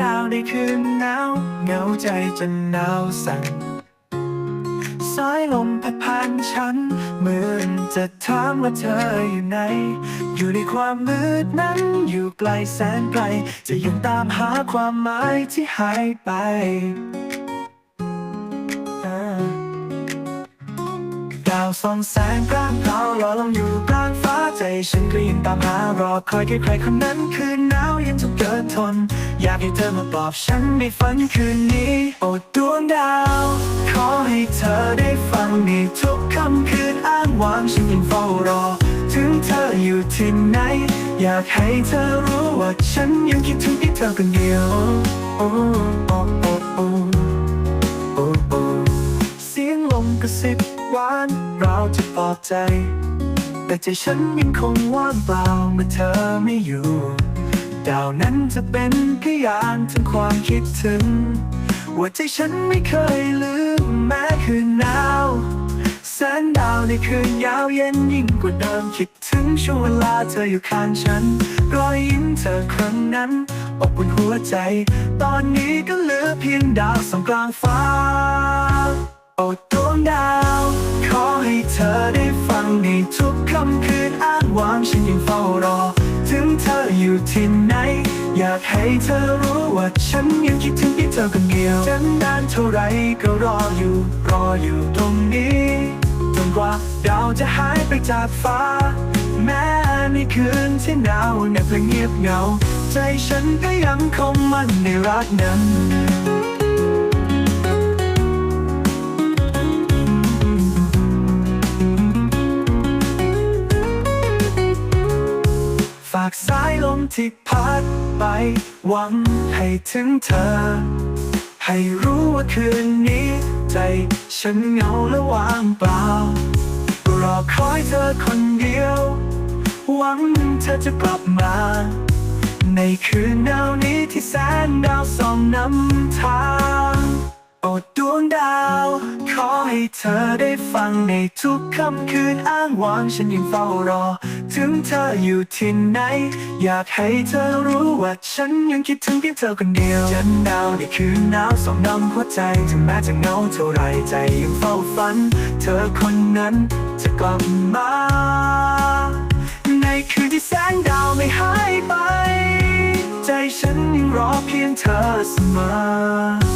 ดาวในคืนหนาวเหงาใจจนหนาวสั่นสายลมพัดผ่านฉันเหมือนจะถามว่าเธออยู่ไหน อยู่ในความมืดนั้นอยู่ไกลแสนไกล จะยังตามหาความหมายที่หายไปดาวส่องแสงกลางเราลอยลงอยู่กลางฟ้า ฉันก็ยังตามหารอคอยแค่ใครคนนั้นคืนหนาวยังจะเกิดทน อยากให้เธอมาปลอบฉันในฝันคืนนี้ โอ้ดวงดาว ขอให้เธอได้ฟังในทุกคำคืนอ้างว้างฉันยังเฝ้ารอ ถึงเธออยู่ที่ไหน อยากให้เธอรู้ว่าฉันยังคิดถึงที่เธอคนเดียวโอ้โอ้โอ้โอ้โอ้เสียงลมกระซิบหวานเราจะปลอบใจ แต่ใจฉันยังคงว่างเปล่าเมื่อเธอไม่อยู่ ดาวนั้นจะเป็นพยานถึงความคิดถึง ว่าใจฉันไม่เคยลืมแม้คืนหนาวแสนดาวในคืนยาวเย็นยิ่งกว่าเดิมคิดถึงช่วงเวลาเธออยู่ข้างฉัน รอยยิ้มเธอครั้งนั้นอบอุ่นหัวใจ ตอนนี้ก็เหลือเพียงดาวสองกลางฟ้า โอ้ดวงดาว ขอให้เธอได้ฟังในทุก ค่ำคืนอ้างว้างฉันยังเฝ้ารอ ถึงเธออยู่ที่ไหน อยากให้เธอรู้ว่าฉันยังคิดถึงที่เธอคนเดียวจะนานเท่าไรก็รออยู่ รออยู่ตรงนี้จนกว่าดาวจะหายไปจากฟ้า แม้ในคืนที่หนาวเหน็บและเงียบเหงา ใจฉันก็ยังคงมั่นในรักนั้นากสายลมที่พัดไป หวังให้ถึงเธอ ให้รู้ว่าคืนนี้ ใจฉันเหงาและว่างเปล่า รอคอยเธอคนเดียว หวังเธอจะกลับมา ในคืนหนาวนี้ที่แสนดาวส่องนำทางโอ้ดวงดาว ขอให้เธอได้ฟังในทุกค่ำคืนอ้างว้างฉันยังเฝ้ารอ ถึงเธออยู่ที่ไหน อยากให้เธอรู้ว่าฉันยังคิดถึงเพียงเธอคนเดียวจันดาวในคืนหนาวสองน้ำหัวใจถึงแม้จะเหงาเท่าไรใจยังเฝ้าฝัน เธอคนนั้นจะกลับมา ในคืนที่แสงดาวไม่หายไป ใจฉันยังรอเพียงเธอเสมอ